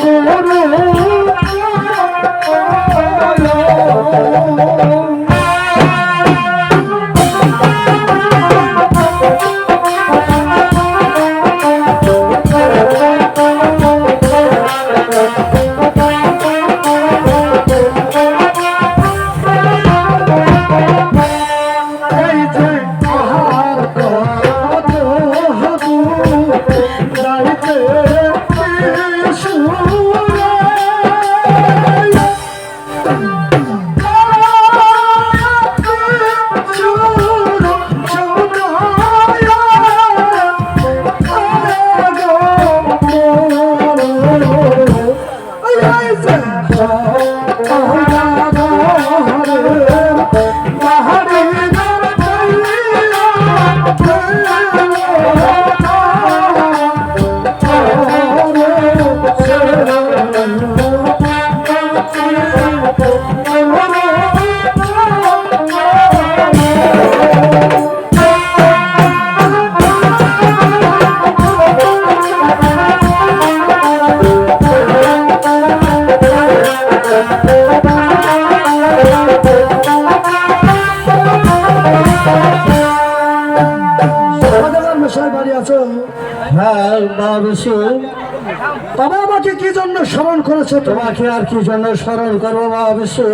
গরু করেছ হ্যাঁ বাবা বিশু। তবে আমাকে কি জন্য স্মরণ করেছ? তোমাকে আর কি জন্য স্মরণ করব বাবা বিশু?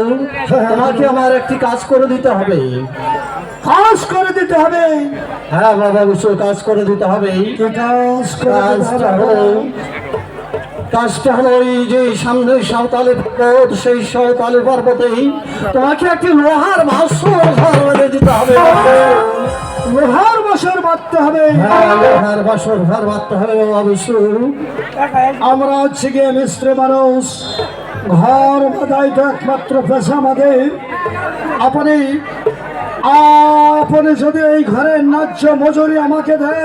তোমাকে আমার একটি কাজ করে দিতে হবে। কাজ করে দিতে হবে। হ্যাঁ বাবা বিশু কাজ করে দিতে হবে। কাজটা হলো কাজটা হলো এই যে সামনে সাঁওতালি পর্বত সেই সাঁওতালি পর্বতেই তোমাকে একটি লোহার বেঁধে দিতে হবে। বাঁধতে হবে। হ্যাঁ হবে, বাবা আমরা হচ্ছে গিয়ে মিস্ত্রি মানুষ। ঘর বাঁধাই তো একমাত্র পেশা আমাদের। আপনি আপনি যদি এই ঘরের ন্যায্য মজুরি আমাকে দেয়